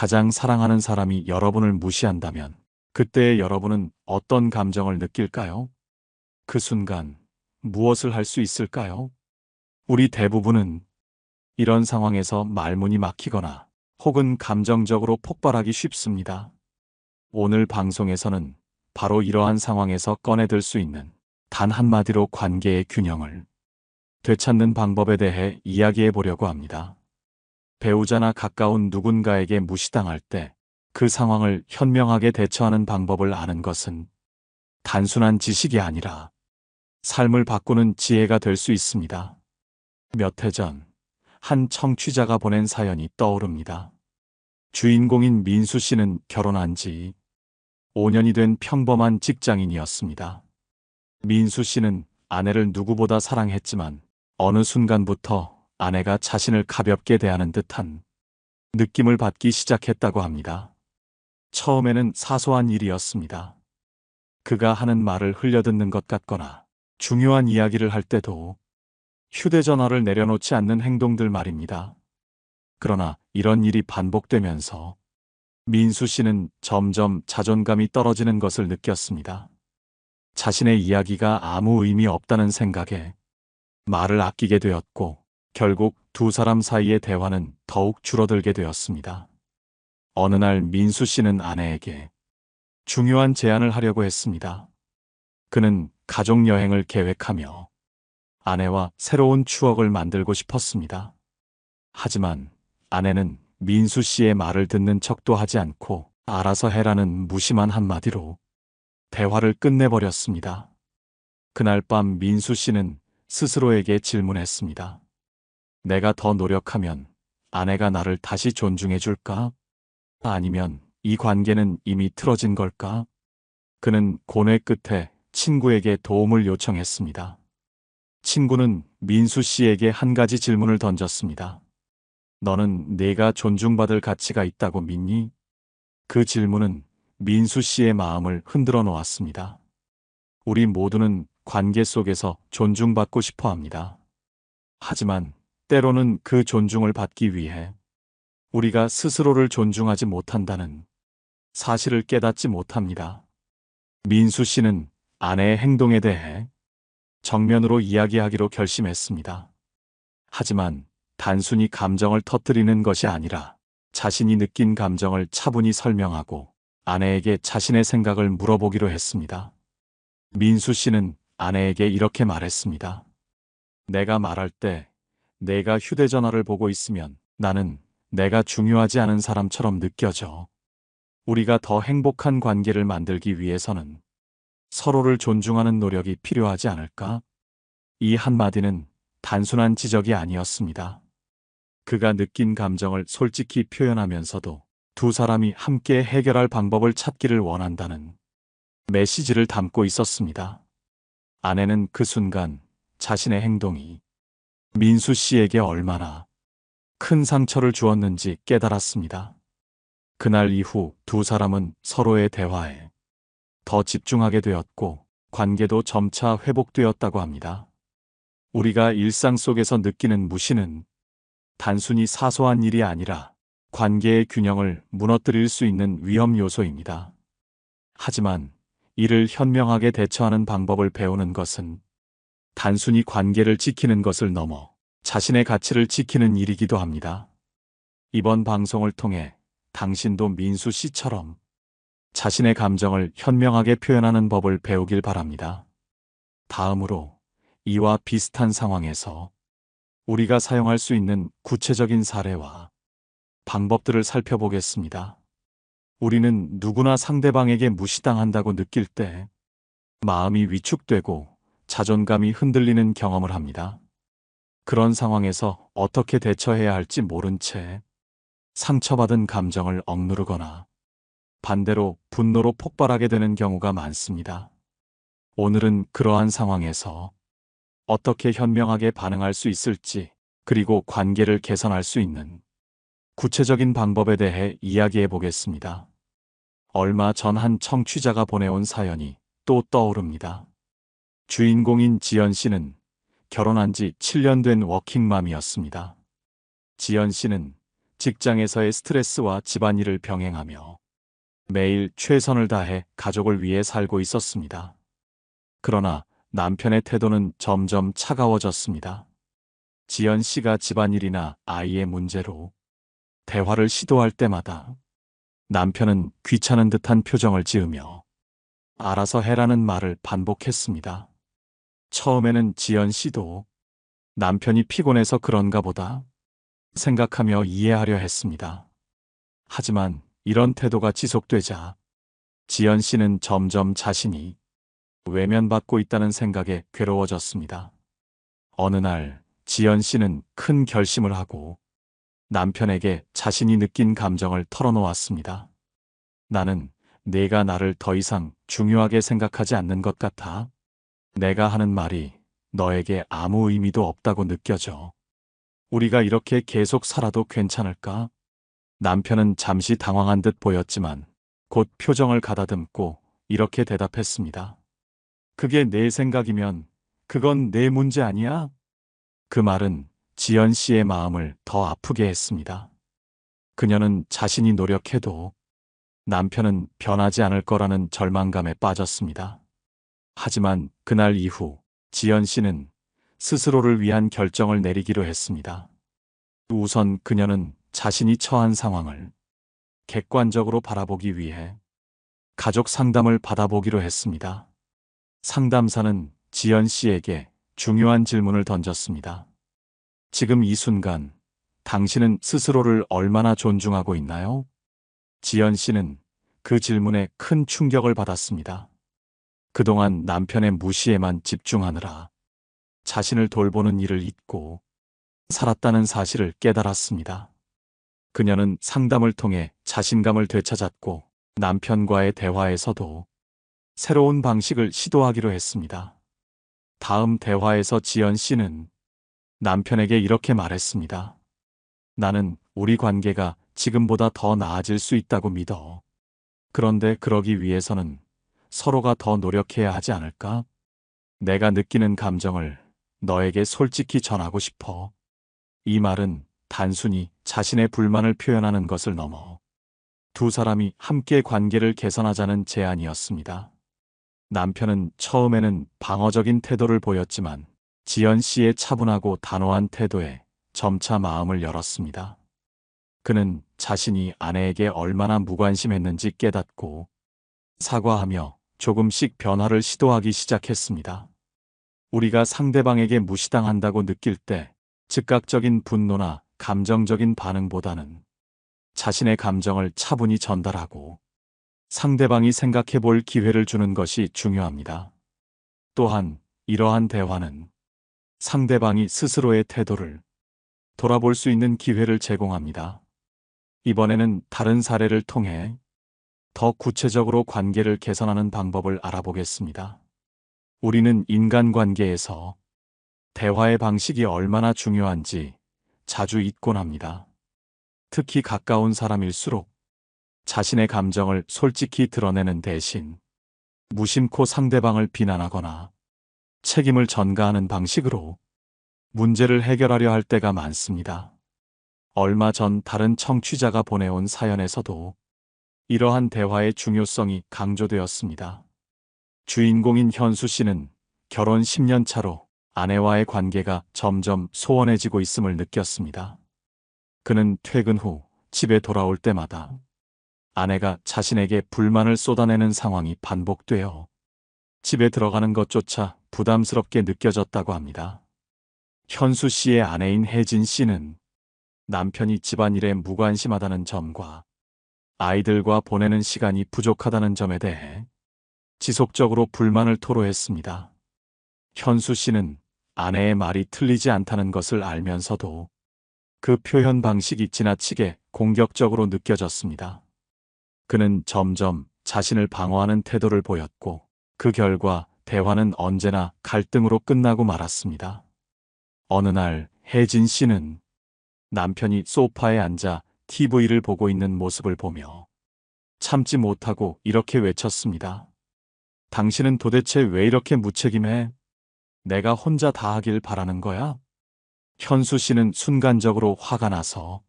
가장 사랑하는 사람이 여러분을 무시한다면 그때의 여러분은 어떤 감정을 느낄까요? 그 순간 무엇을 할 수 있을까요? 우리 대부분은 이런 상황에서 말문이 막히거나 혹은 감정적으로 폭발하기 쉽습니다. 오늘 방송에서는 바로 이러한 상황에서 꺼내들 수 있는 단 한마디로 관계의 균형을 되찾는 방법에 대해 이야기해 보려고 합니다. 배우자나 가까운 누군가에게 무시당할 때 그 상황을 현명하게 대처하는 방법을 아는 것은 단순한 지식이 아니라 삶을 바꾸는 지혜가 될 수 있습니다. 몇 해 전, 한 청취자가 보낸 사연이 떠오릅니다. 주인공인 민수 씨는 결혼한 지 5년이 된 평범한 직장인이었습니다. 민수 씨는 아내를 누구보다 사랑했지만 어느 순간부터 아내가 자신을 가볍게 대하는 듯한 느낌을 받기 시작했다고 합니다. 처음에는 사소한 일이었습니다. 그가 하는 말을 흘려듣는 것 같거나 중요한 이야기를 할 때도 휴대전화를 내려놓지 않는 행동들 말입니다. 그러나 이런 일이 반복되면서 민수 씨는 점점 자존감이 떨어지는 것을 느꼈습니다. 자신의 이야기가 아무 의미 없다는 생각에 말을 아끼게 되었고 결국 두 사람 사이의 대화는 더욱 줄어들게 되었습니다. 어느 날 민수 씨는 아내에게 중요한 제안을 하려고 했습니다. 그는 가족 여행을 계획하며 아내와 새로운 추억을 만들고 싶었습니다. 하지만 아내는 민수 씨의 말을 듣는 척도 하지 않고 알아서 해라는 무심한 한마디로 대화를 끝내버렸습니다. 그날 밤 민수 씨는 스스로에게 질문했습니다. 내가 더 노력하면 아내가 나를 다시 존중해 줄까? 아니면 이 관계는 이미 틀어진 걸까? 그는 고뇌 끝에 친구에게 도움을 요청했습니다. 친구는 민수 씨에게 한 가지 질문을 던졌습니다. 너는 내가 존중받을 가치가 있다고 믿니? 그 질문은 민수 씨의 마음을 흔들어 놓았습니다. 우리 모두는 관계 속에서 존중받고 싶어 합니다. 하지만 때로는 그 존중을 받기 위해 우리가 스스로를 존중하지 못한다는 사실을 깨닫지 못합니다. 민수 씨는 아내의 행동에 대해 정면으로 이야기하기로 결심했습니다. 하지만 단순히 감정을 터뜨리는 것이 아니라 자신이 느낀 감정을 차분히 설명하고 아내에게 자신의 생각을 물어보기로 했습니다. 민수 씨는 아내에게 이렇게 말했습니다. 내가 말할 때 내가 휴대전화를 보고 있으면 나는 내가 중요하지 않은 사람처럼 느껴져. 우리가 더 행복한 관계를 만들기 위해서는 서로를 존중하는 노력이 필요하지 않을까? 이 한마디는 단순한 지적이 아니었습니다. 그가 느낀 감정을 솔직히 표현하면서도 두 사람이 함께 해결할 방법을 찾기를 원한다는 메시지를 담고 있었습니다. 아내는 그 순간 자신의 행동이 민수 씨에게 얼마나 큰 상처를 주었는지 깨달았습니다. 그날 이후 두 사람은 서로의 대화에 더 집중하게 되었고 관계도 점차 회복되었다고 합니다. 우리가 일상 속에서 느끼는 무시는 단순히 사소한 일이 아니라 관계의 균형을 무너뜨릴 수 있는 위험 요소입니다. 하지만 이를 현명하게 대처하는 방법을 배우는 것은 단순히 관계를 지키는 것을 넘어 자신의 가치를 지키는 일이기도 합니다. 이번 방송을 통해 당신도 민수 씨처럼 자신의 감정을 현명하게 표현하는 법을 배우길 바랍니다. 다음으로 이와 비슷한 상황에서 우리가 사용할 수 있는 구체적인 사례와 방법들을 살펴보겠습니다. 우리는 누구나 상대방에게 무시당한다고 느낄 때 마음이 위축되고 자존감이 흔들리는 경험을 합니다. 그런 상황에서 어떻게 대처해야 할지 모른 채 상처받은 감정을 억누르거나 반대로 분노로 폭발하게 되는 경우가 많습니다. 오늘은 그러한 상황에서 어떻게 현명하게 반응할 수 있을지 그리고 관계를 개선할 수 있는 구체적인 방법에 대해 이야기해 보겠습니다. 얼마 전 한 청취자가 보내온 사연이 또 떠오릅니다. 주인공인 지연 씨는 결혼한 지 7년 된 워킹맘이었습니다. 지연 씨는 직장에서의 스트레스와 집안일을 병행하며 매일 최선을 다해 가족을 위해 살고 있었습니다. 그러나 남편의 태도는 점점 차가워졌습니다. 지연 씨가 집안일이나 아이의 문제로 대화를 시도할 때마다 남편은 귀찮은 듯한 표정을 지으며 알아서 해라는 말을 반복했습니다. 처음에는 지연 씨도 남편이 피곤해서 그런가 보다 생각하며 이해하려 했습니다. 하지만 이런 태도가 지속되자 지연 씨는 점점 자신이 외면받고 있다는 생각에 괴로워졌습니다. 어느 날 지연 씨는 큰 결심을 하고 남편에게 자신이 느낀 감정을 털어놓았습니다. 나는 내가 나를 더 이상 중요하게 생각하지 않는 것 같아. 내가 하는 말이 너에게 아무 의미도 없다고 느껴져. 우리가 이렇게 계속 살아도 괜찮을까? 남편은 잠시 당황한 듯 보였지만 곧 표정을 가다듬고 이렇게 대답했습니다. 그게 내 생각이면 그건 내 문제 아니야? 그 말은 지연 씨의 마음을 더 아프게 했습니다. 그녀는 자신이 노력해도 남편은 변하지 않을 거라는 절망감에 빠졌습니다. 하지만 그날 이후 지연 씨는 스스로를 위한 결정을 내리기로 했습니다. 우선 그녀는 자신이 처한 상황을 객관적으로 바라보기 위해 가족 상담을 받아보기로 했습니다. 상담사는 지연 씨에게 중요한 질문을 던졌습니다. 지금 이 순간 당신은 스스로를 얼마나 존중하고 있나요? 지연 씨는 그 질문에 큰 충격을 받았습니다. 그동안 남편의 무시에만 집중하느라 자신을 돌보는 일을 잊고 살았다는 사실을 깨달았습니다. 그녀는 상담을 통해 자신감을 되찾았고 남편과의 대화에서도 새로운 방식을 시도하기로 했습니다. 다음 대화에서 지연 씨는 남편에게 이렇게 말했습니다. 나는 우리 관계가 지금보다 더 나아질 수 있다고 믿어. 그런데 그러기 위해서는 서로가 더 노력해야 하지 않을까? 내가 느끼는 감정을 너에게 솔직히 전하고 싶어. 이 말은 단순히 자신의 불만을 표현하는 것을 넘어 두 사람이 함께 관계를 개선하자는 제안이었습니다. 남편은 처음에는 방어적인 태도를 보였지만 지연 씨의 차분하고 단호한 태도에 점차 마음을 열었습니다. 그는 자신이 아내에게 얼마나 무관심했는지 깨닫고 사과하며 조금씩 변화를 시도하기 시작했습니다. 우리가 상대방에게 무시당한다고 느낄 때 즉각적인 분노나 감정적인 반응보다는 자신의 감정을 차분히 전달하고 상대방이 생각해 볼 기회를 주는 것이 중요합니다. 또한 이러한 대화는 상대방이 스스로의 태도를 돌아볼 수 있는 기회를 제공합니다. 이번에는 다른 사례를 통해 더 구체적으로 관계를 개선하는 방법을 알아보겠습니다. 우리는 인간관계에서 대화의 방식이 얼마나 중요한지 자주 잊곤 합니다. 특히 가까운 사람일수록 자신의 감정을 솔직히 드러내는 대신 무심코 상대방을 비난하거나 책임을 전가하는 방식으로 문제를 해결하려 할 때가 많습니다. 얼마 전 다른 청취자가 보내온 사연에서도 이러한 대화의 중요성이 강조되었습니다. 주인공인 현수 씨는 결혼 10년 차로 아내와의 관계가 점점 소원해지고 있음을 느꼈습니다. 그는 퇴근 후 집에 돌아올 때마다 아내가 자신에게 불만을 쏟아내는 상황이 반복되어 집에 들어가는 것조차 부담스럽게 느껴졌다고 합니다. 현수 씨의 아내인 혜진 씨는 남편이 집안일에 무관심하다는 점과 아이들과 보내는 시간이 부족하다는 점에 대해 지속적으로 불만을 토로했습니다. 현수 씨는 아내의 말이 틀리지 않다는 것을 알면서도 그 표현 방식이 지나치게 공격적으로 느껴졌습니다. 그는 점점 자신을 방어하는 태도를 보였고 그 결과 대화는 언제나 갈등으로 끝나고 말았습니다. 어느 날 혜진 씨는 남편이 소파에 앉아 TV를 보고 있는 모습을 보며 참지 못하고 이렇게 외쳤습니다. 당신은 도대체 왜 이렇게 무책임해? 내가 혼자 다 하길 바라는 거야? 현수 씨는 순간적으로 화가 나서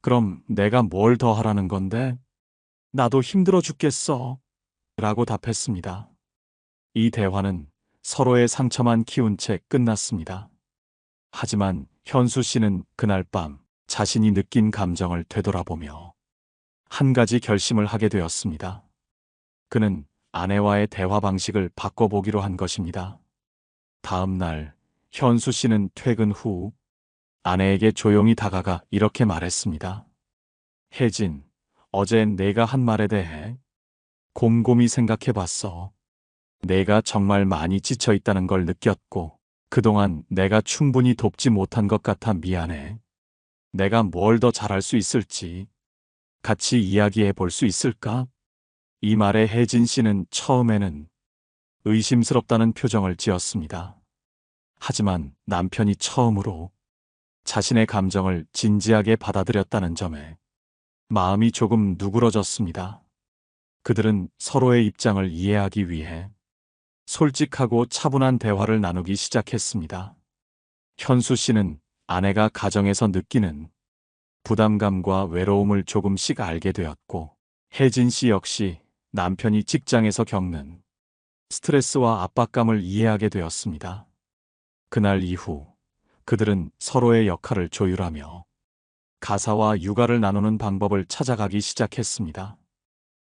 그럼 내가 뭘 더 하라는 건데? 나도 힘들어 죽겠어. 라고 답했습니다. 이 대화는 서로의 상처만 키운 채 끝났습니다. 하지만 현수 씨는 그날 밤 자신이 느낀 감정을 되돌아보며 한 가지 결심을 하게 되었습니다. 그는 아내와의 대화 방식을 바꿔보기로 한 것입니다. 다음 날 현수 씨는 퇴근 후 아내에게 조용히 다가가 이렇게 말했습니다. 혜진, 어제 내가 한 말에 대해 곰곰이 생각해 봤어. 내가 정말 많이 지쳐 있다는 걸 느꼈고, 그동안 내가 충분히 돕지 못한 것 같아 미안해. 내가 뭘 더 잘할 수 있을지 같이 이야기해 볼 수 있을까? 이 말에 혜진 씨는 처음에는 의심스럽다는 표정을 지었습니다. 하지만 남편이 처음으로 자신의 감정을 진지하게 받아들였다는 점에 마음이 조금 누그러졌습니다. 그들은 서로의 입장을 이해하기 위해 솔직하고 차분한 대화를 나누기 시작했습니다. 현수 씨는 아내가 가정에서 느끼는 부담감과 외로움을 조금씩 알게 되었고, 혜진 씨 역시 남편이 직장에서 겪는 스트레스와 압박감을 이해하게 되었습니다. 그날 이후 그들은 서로의 역할을 조율하며 가사와 육아를 나누는 방법을 찾아가기 시작했습니다.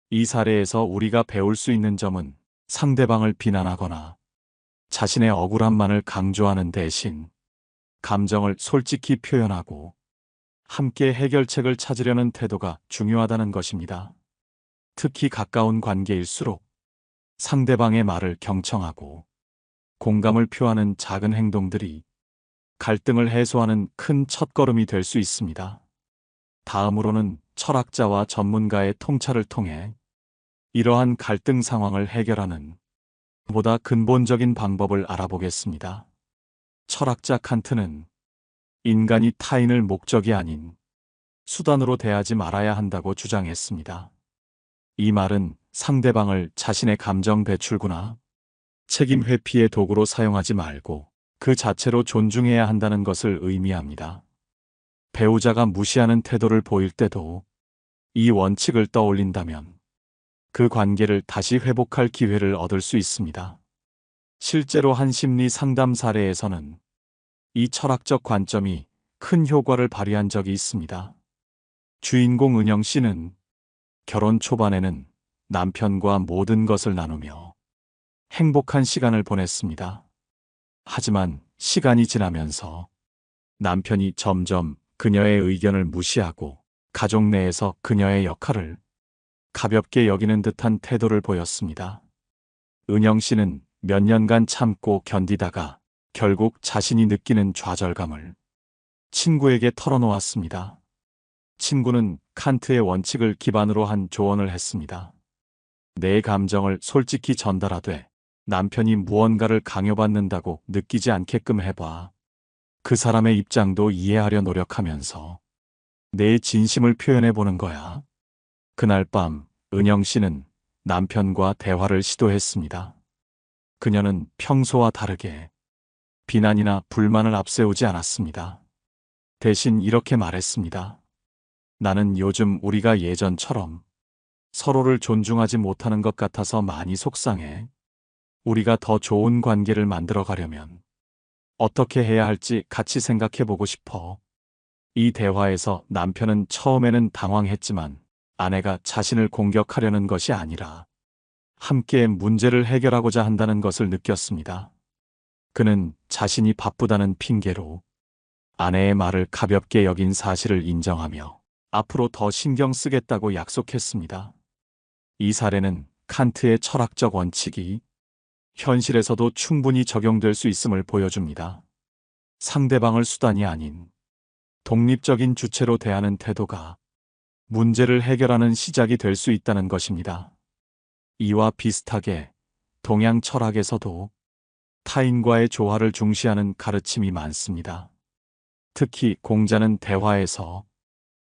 이 사례에서 우리가 배울 수 있는 점은 상대방을 비난하거나 자신의 억울함만을 강조하는 대신 감정을 솔직히 표현하고 함께 해결책을 찾으려는 태도가 중요하다는 것입니다. 특히 가까운 관계일수록 상대방의 말을 경청하고 공감을 표하는 작은 행동들이 갈등을 해소하는 큰 첫걸음이 될 수 있습니다. 다음으로는 철학자와 전문가의 통찰을 통해 이러한 갈등 상황을 해결하는 보다 근본적인 방법을 알아보겠습니다. 철학자 칸트는 인간이 타인을 목적이 아닌 수단으로 대하지 말아야 한다고 주장했습니다. 이 말은 상대방을 자신의 감정 배출구나 책임 회피의 도구로 사용하지 말고 그 자체로 존중해야 한다는 것을 의미합니다. 배우자가 무시하는 태도를 보일 때도 이 원칙을 떠올린다면 그 관계를 다시 회복할 기회를 얻을 수 있습니다. 실제로 한 심리 상담 사례에서는 이 철학적 관점이 큰 효과를 발휘한 적이 있습니다. 주인공 은영 씨는 결혼 초반에는 남편과 모든 것을 나누며 행복한 시간을 보냈습니다. 하지만 시간이 지나면서 남편이 점점 그녀의 의견을 무시하고 가족 내에서 그녀의 역할을 가볍게 여기는 듯한 태도를 보였습니다. 은영 씨는 몇 년간 참고 견디다가 결국 자신이 느끼는 좌절감을 친구에게 털어놓았습니다. 친구는 칸트의 원칙을 기반으로 한 조언을 했습니다. 내 감정을 솔직히 전달하되 남편이 무언가를 강요받는다고 느끼지 않게끔 해봐. 그 사람의 입장도 이해하려 노력하면서 내 진심을 표현해 보는 거야. 그날 밤 은영 씨는 남편과 대화를 시도했습니다. 그녀는 평소와 다르게 비난이나 불만을 앞세우지 않았습니다. 대신 이렇게 말했습니다. 나는 요즘 우리가 예전처럼 서로를 존중하지 못하는 것 같아서 많이 속상해. 우리가 더 좋은 관계를 만들어 가려면 어떻게 해야 할지 같이 생각해 보고 싶어. 이 대화에서 남편은 처음에는 당황했지만 아내가 자신을 공격하려는 것이 아니라 함께 문제를 해결하고자 한다는 것을 느꼈습니다. 그는 자신이 바쁘다는 핑계로 아내의 말을 가볍게 여긴 사실을 인정하며 앞으로 더 신경 쓰겠다고 약속했습니다. 이 사례는 칸트의 철학적 원칙이 현실에서도 충분히 적용될 수 있음을 보여줍니다. 상대방을 수단이 아닌 독립적인 주체로 대하는 태도가 문제를 해결하는 시작이 될 수 있다는 것입니다. 이와 비슷하게 동양 철학에서도 타인과의 조화를 중시하는 가르침이 많습니다. 특히 공자는 대화에서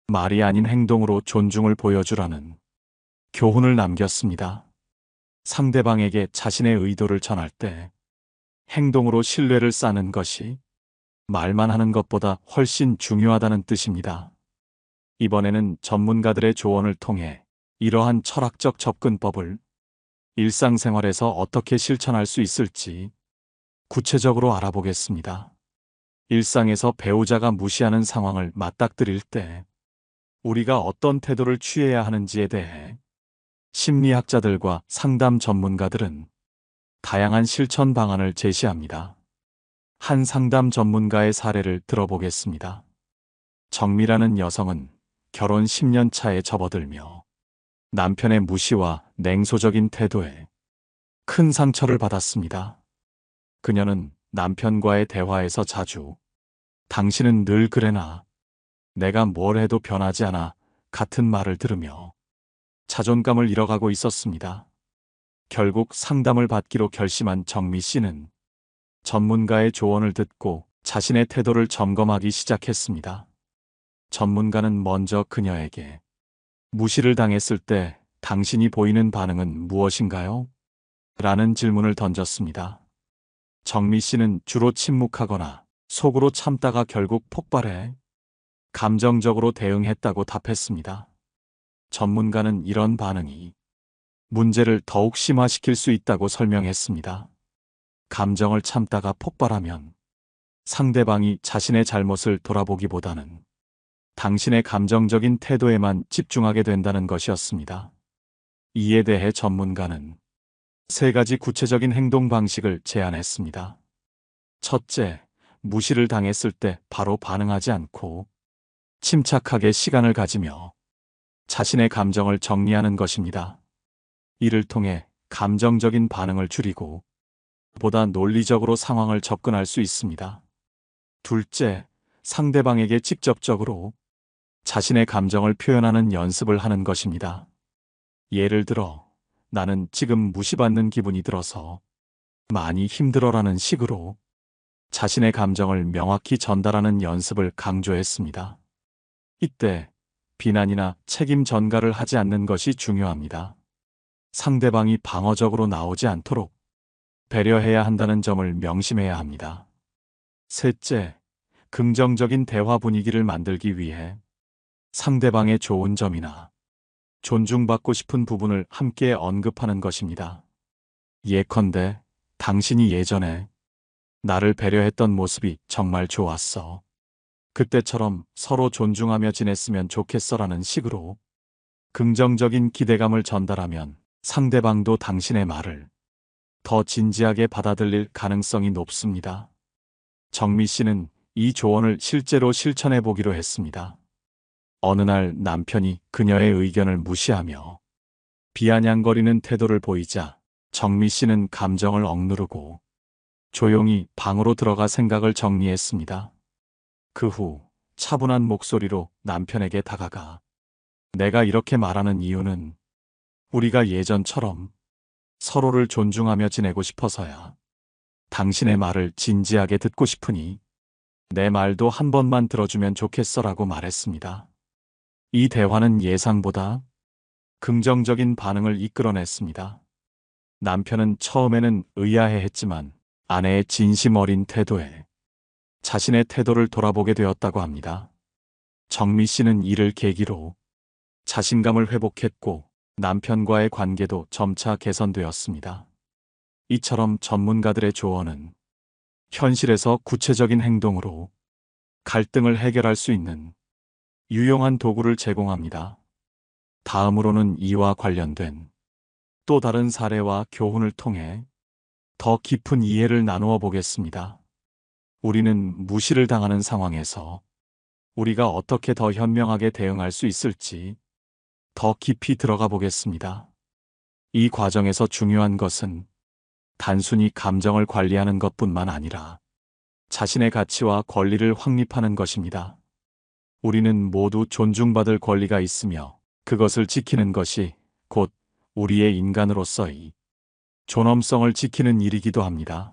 말이 아닌 행동으로 존중을 보여주라는 교훈을 남겼습니다. 상대방에게 자신의 의도를 전할 때 행동으로 신뢰를 쌓는 것이 말만 하는 것보다 훨씬 중요하다는 뜻입니다. 이번에는 전문가들의 조언을 통해 이러한 철학적 접근법을 일상생활에서 어떻게 실천할 수 있을지 구체적으로 알아보겠습니다. 일상에서 배우자가 무시하는 상황을 맞닥뜨릴 때 우리가 어떤 태도를 취해야 하는지에 대해 심리학자들과 상담 전문가들은 다양한 실천 방안을 제시합니다. 한 상담 전문가의 사례를 들어보겠습니다. 정미라는 여성은 결혼 10년 차에 접어들며 남편의 무시와 냉소적인 태도에 큰 상처를 받았습니다. 그녀는 남편과의 대화에서 자주 당신은 늘 그래나 내가 뭘 해도 변하지 않아 같은 말을 들으며 자존감을 잃어가고 있었습니다. 결국 상담을 받기로 결심한 정미 씨는 전문가의 조언을 듣고 자신의 태도를 점검하기 시작했습니다. 전문가는 먼저 그녀에게 무시를 당했을 때 당신이 보이는 반응은 무엇인가요? 라는 질문을 던졌습니다. 정미 씨는 주로 침묵하거나 속으로 참다가 결국 폭발해 감정적으로 대응했다고 답했습니다. 전문가는 이런 반응이 문제를 더욱 심화시킬 수 있다고 설명했습니다. 감정을 참다가 폭발하면 상대방이 자신의 잘못을 돌아보기보다는 당신의 감정적인 태도에만 집중하게 된다는 것이었습니다. 이에 대해 전문가는 세 가지 구체적인 행동 방식을 제안했습니다. 첫째, 무시를 당했을 때 바로 반응하지 않고 침착하게 시간을 가지며 자신의 감정을 정리하는 것입니다. 이를 통해 감정적인 반응을 줄이고 보다 논리적으로 상황을 접근할 수 있습니다. 둘째, 상대방에게 직접적으로 자신의 감정을 표현하는 연습을 하는 것입니다. 예를 들어, 나는 지금 무시받는 기분이 들어서 많이 힘들어라는 식으로 자신의 감정을 명확히 전달하는 연습을 강조했습니다. 이때 비난이나 책임 전가를 하지 않는 것이 중요합니다. 상대방이 방어적으로 나오지 않도록 배려해야 한다는 점을 명심해야 합니다. 셋째, 긍정적인 대화 분위기를 만들기 위해 상대방의 좋은 점이나 존중받고 싶은 부분을 함께 언급하는 것입니다. 예컨대 당신이 예전에 나를 배려했던 모습이 정말 좋았어. 그때처럼 서로 존중하며 지냈으면 좋겠어라는 식으로 긍정적인 기대감을 전달하면 상대방도 당신의 말을 더 진지하게 받아들일 가능성이 높습니다. 정미 씨는 이 조언을 실제로 실천해 보기로 했습니다. 어느 날 남편이 그녀의 의견을 무시하며 비아냥거리는 태도를 보이자 정미 씨는 감정을 억누르고 조용히 방으로 들어가 생각을 정리했습니다. 그 후 차분한 목소리로 남편에게 다가가 내가 이렇게 말하는 이유는 우리가 예전처럼 서로를 존중하며 지내고 싶어서야. 당신의 말을 진지하게 듣고 싶으니 내 말도 한 번만 들어주면 좋겠어라고 말했습니다. 이 대화는 예상보다 긍정적인 반응을 이끌어냈습니다. 남편은 처음에는 의아해 했지만 아내의 진심 어린 태도에 자신의 태도를 돌아보게 되었다고 합니다. 정미 씨는 이를 계기로 자신감을 회복했고 남편과의 관계도 점차 개선되었습니다. 이처럼 전문가들의 조언은 현실에서 구체적인 행동으로 갈등을 해결할 수 있는 유용한 도구를 제공합니다. 다음으로는 이와 관련된 또 다른 사례와 교훈을 통해 더 깊은 이해를 나누어 보겠습니다. 우리는 무시를 당하는 상황에서 우리가 어떻게 더 현명하게 대응할 수 있을지 더 깊이 들어가 보겠습니다. 이 과정에서 중요한 것은 단순히 감정을 관리하는 것뿐만 아니라 자신의 가치와 권리를 확립하는 것입니다. 우리는 모두 존중받을 권리가 있으며 그것을 지키는 것이 곧 우리의 인간으로서의 존엄성을 지키는 일이기도 합니다.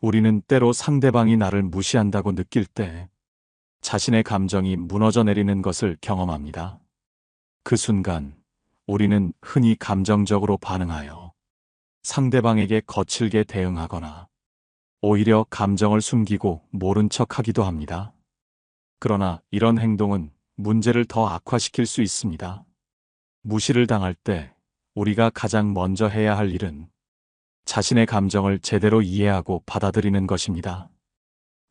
우리는 때로 상대방이 나를 무시한다고 느낄 때 자신의 감정이 무너져 내리는 것을 경험합니다. 그 순간 우리는 흔히 감정적으로 반응하여 상대방에게 거칠게 대응하거나 오히려 감정을 숨기고 모른 척 하기도 합니다. 그러나 이런 행동은 문제를 더 악화시킬 수 있습니다. 무시를 당할 때 우리가 가장 먼저 해야 할 일은 자신의 감정을 제대로 이해하고 받아들이는 것입니다.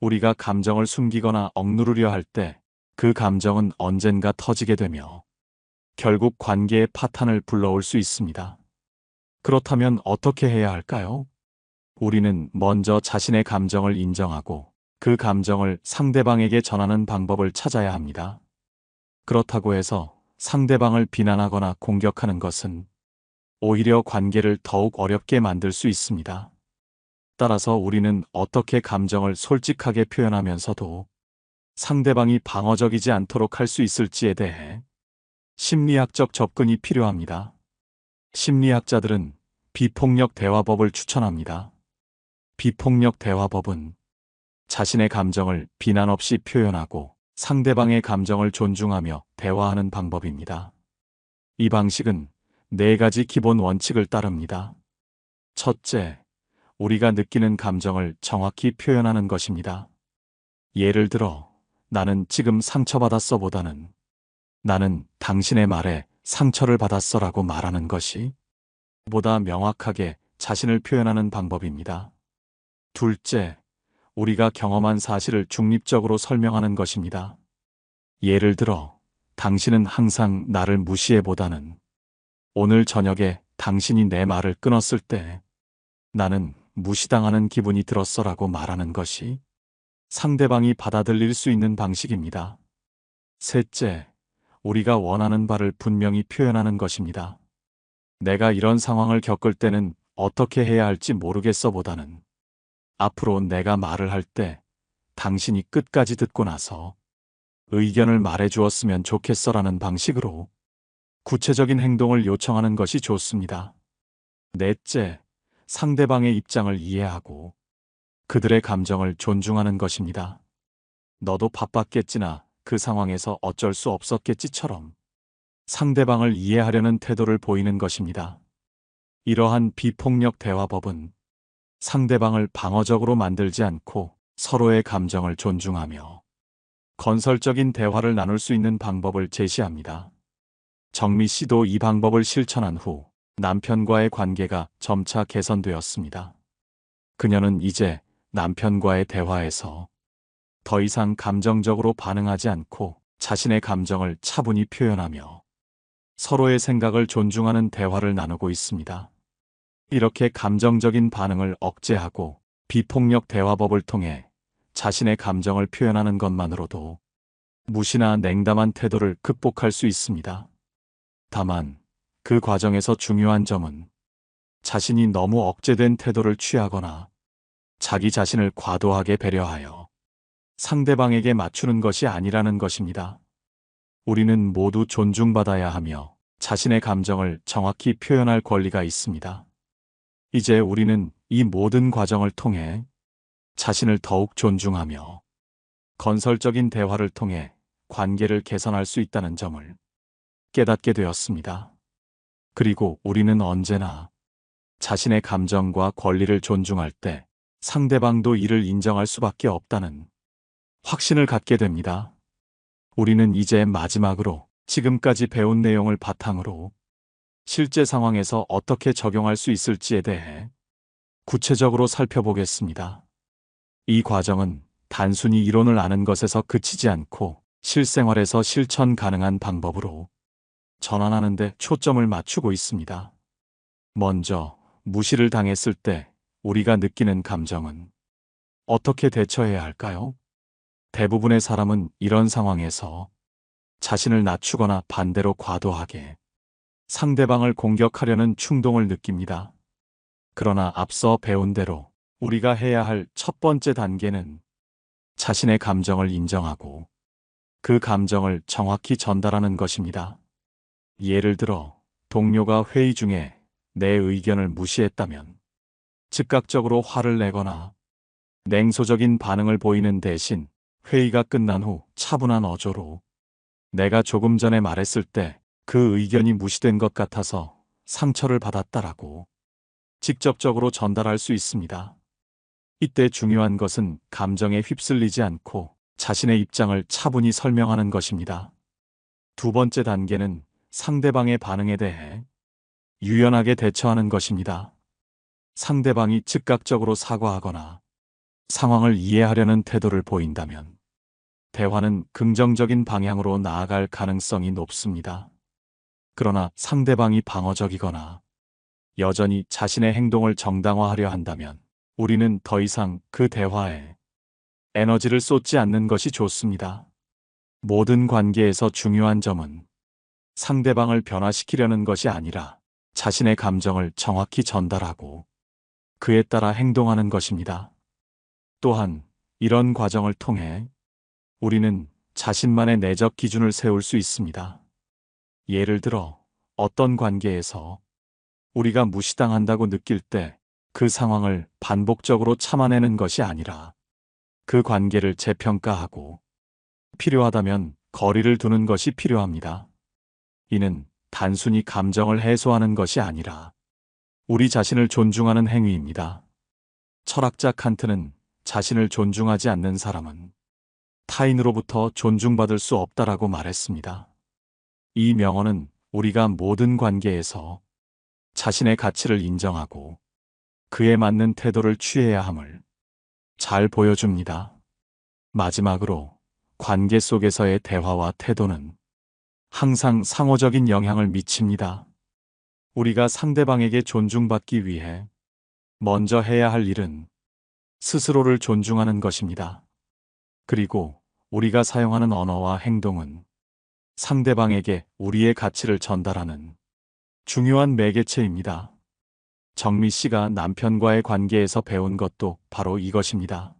우리가 감정을 숨기거나 억누르려 할 때 그 감정은 언젠가 터지게 되며 결국 관계의 파탄을 불러올 수 있습니다. 그렇다면 어떻게 해야 할까요? 우리는 먼저 자신의 감정을 인정하고 그 감정을 상대방에게 전하는 방법을 찾아야 합니다. 그렇다고 해서 상대방을 비난하거나 공격하는 것은 오히려 관계를 더욱 어렵게 만들 수 있습니다. 따라서 우리는 어떻게 감정을 솔직하게 표현하면서도 상대방이 방어적이지 않도록 할 수 있을지에 대해 심리학적 접근이 필요합니다. 심리학자들은 비폭력 대화법을 추천합니다. 비폭력 대화법은 자신의 감정을 비난 없이 표현하고 상대방의 감정을 존중하며 대화하는 방법입니다. 이 방식은 네 가지 기본 원칙을 따릅니다. 첫째, 우리가 느끼는 감정을 정확히 표현하는 것입니다. 예를 들어, 나는 지금 상처받았어 보다는 나는 당신의 말에 상처를 받았어 라고 말하는 것이 보다 명확하게 자신을 표현하는 방법입니다. 둘째, 우리가 경험한 사실을 중립적으로 설명하는 것입니다. 예를 들어, 당신은 항상 나를 무시해 보다는 오늘 저녁에 당신이 내 말을 끊었을 때 나는 무시당하는 기분이 들었어라고 말하는 것이 상대방이 받아들일 수 있는 방식입니다. 셋째, 우리가 원하는 바를 분명히 표현하는 것입니다. 내가 이런 상황을 겪을 때는 어떻게 해야 할지 모르겠어 보다는 앞으로 내가 말을 할 때 당신이 끝까지 듣고 나서 의견을 말해 주었으면 좋겠어라는 방식으로 구체적인 행동을 요청하는 것이 좋습니다. 넷째, 상대방의 입장을 이해하고 그들의 감정을 존중하는 것입니다. 너도 바빴겠지나 그 상황에서 어쩔 수 없었겠지처럼 상대방을 이해하려는 태도를 보이는 것입니다. 이러한 비폭력 대화법은 상대방을 방어적으로 만들지 않고 서로의 감정을 존중하며 건설적인 대화를 나눌 수 있는 방법을 제시합니다. 정미 씨도 이 방법을 실천한 후 남편과의 관계가 점차 개선되었습니다. 그녀는 이제 남편과의 대화에서 더 이상 감정적으로 반응하지 않고 자신의 감정을 차분히 표현하며 서로의 생각을 존중하는 대화를 나누고 있습니다. 이렇게 감정적인 반응을 억제하고 비폭력 대화법을 통해 자신의 감정을 표현하는 것만으로도 무시나 냉담한 태도를 극복할 수 있습니다. 다만 그 과정에서 중요한 점은 자신이 너무 억제된 태도를 취하거나 자기 자신을 과도하게 배려하여 상대방에게 맞추는 것이 아니라는 것입니다. 우리는 모두 존중받아야 하며 자신의 감정을 정확히 표현할 권리가 있습니다. 이제 우리는 이 모든 과정을 통해 자신을 더욱 존중하며 건설적인 대화를 통해 관계를 개선할 수 있다는 점을 깨닫게 되었습니다. 그리고 우리는 언제나 자신의 감정과 권리를 존중할 때 상대방도 이를 인정할 수밖에 없다는 확신을 갖게 됩니다. 우리는 이제 마지막으로 지금까지 배운 내용을 바탕으로 실제 상황에서 어떻게 적용할 수 있을지에 대해 구체적으로 살펴보겠습니다. 이 과정은 단순히 이론을 아는 것에서 그치지 않고 실생활에서 실천 가능한 방법으로 전환하는 데 초점을 맞추고 있습니다. 먼저 무시를 당했을 때 우리가 느끼는 감정은 어떻게 대처해야 할까요? 대부분의 사람은 이런 상황에서 자신을 낮추거나 반대로 과도하게 상대방을 공격하려는 충동을 느낍니다. 그러나 앞서 배운 대로 우리가 해야 할 첫 번째 단계는 자신의 감정을 인정하고 그 감정을 정확히 전달하는 것입니다. 예를 들어 동료가 회의 중에 내 의견을 무시했다면 즉각적으로 화를 내거나 냉소적인 반응을 보이는 대신 회의가 끝난 후 차분한 어조로 내가 조금 전에 말했을 때 그 의견이 무시된 것 같아서 상처를 받았다라고 직접적으로 전달할 수 있습니다. 이때 중요한 것은 감정에 휩쓸리지 않고 자신의 입장을 차분히 설명하는 것입니다. 두 번째 단계는 상대방의 반응에 대해 유연하게 대처하는 것입니다. 상대방이 즉각적으로 사과하거나 상황을 이해하려는 태도를 보인다면 대화는 긍정적인 방향으로 나아갈 가능성이 높습니다. 그러나 상대방이 방어적이거나 여전히 자신의 행동을 정당화하려 한다면 우리는 더 이상 그 대화에 에너지를 쏟지 않는 것이 좋습니다. 모든 관계에서 중요한 점은 상대방을 변화시키려는 것이 아니라 자신의 감정을 정확히 전달하고 그에 따라 행동하는 것입니다. 또한 이런 과정을 통해 우리는 자신만의 내적 기준을 세울 수 있습니다. 예를 들어 어떤 관계에서 우리가 무시당한다고 느낄 때 그 상황을 반복적으로 참아내는 것이 아니라 그 관계를 재평가하고 필요하다면 거리를 두는 것이 필요합니다. 이는 단순히 감정을 해소하는 것이 아니라 우리 자신을 존중하는 행위입니다. 철학자 칸트는 자신을 존중하지 않는 사람은 타인으로부터 존중받을 수 없다라고 말했습니다. 이 명언은 우리가 모든 관계에서 자신의 가치를 인정하고 그에 맞는 태도를 취해야 함을 잘 보여줍니다. 마지막으로 관계 속에서의 대화와 태도는 항상 상호적인 영향을 미칩니다. 우리가 상대방에게 존중받기 위해 먼저 해야 할 일은 스스로를 존중하는 것입니다. 그리고 우리가 사용하는 언어와 행동은 상대방에게 우리의 가치를 전달하는 중요한 매개체입니다. 정미 씨가 남편과의 관계에서 배운 것도 바로 이것입니다.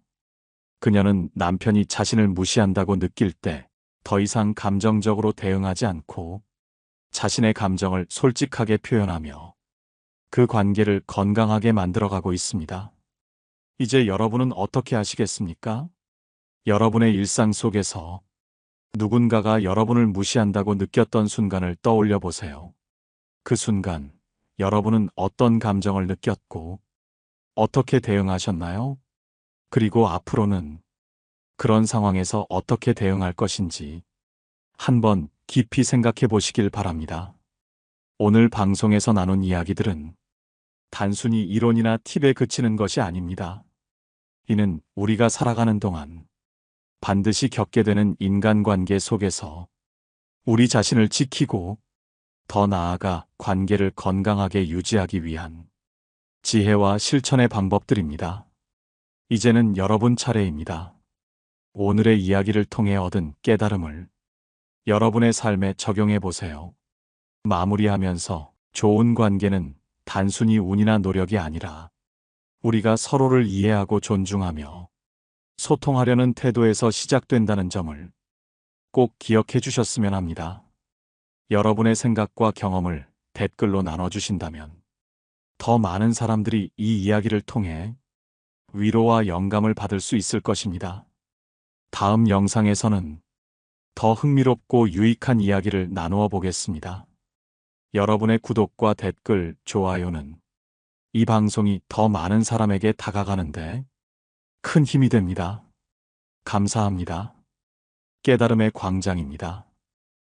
그녀는 남편이 자신을 무시한다고 느낄 때 더 이상 감정적으로 대응하지 않고 자신의 감정을 솔직하게 표현하며 그 관계를 건강하게 만들어가고 있습니다. 이제 여러분은 어떻게 하시겠습니까? 여러분의 일상 속에서 누군가가 여러분을 무시한다고 느꼈던 순간을 떠올려 보세요. 그 순간 여러분은 어떤 감정을 느꼈고 어떻게 대응하셨나요? 그리고 앞으로는 그런 상황에서 어떻게 대응할 것인지 한번 깊이 생각해 보시길 바랍니다. 오늘 방송에서 나눈 이야기들은 단순히 이론이나 팁에 그치는 것이 아닙니다. 이는 우리가 살아가는 동안 반드시 겪게 되는 인간관계 속에서 우리 자신을 지키고 더 나아가 관계를 건강하게 유지하기 위한 지혜와 실천의 방법들입니다. 이제는 여러분 차례입니다. 오늘의 이야기를 통해 얻은 깨달음을 여러분의 삶에 적용해 보세요. 마무리하면서 좋은 관계는 단순히 운이나 노력이 아니라 우리가 서로를 이해하고 존중하며 소통하려는 태도에서 시작된다는 점을 꼭 기억해 주셨으면 합니다. 여러분의 생각과 경험을 댓글로 나눠주신다면 더 많은 사람들이 이 이야기를 통해 위로와 영감을 받을 수 있을 것입니다. 다음 영상에서는 더 흥미롭고 유익한 이야기를 나누어 보겠습니다. 여러분의 구독과 댓글, 좋아요는 이 방송이 더 많은 사람에게 다가가는데 큰 힘이 됩니다. 감사합니다. 깨달음의 광장입니다.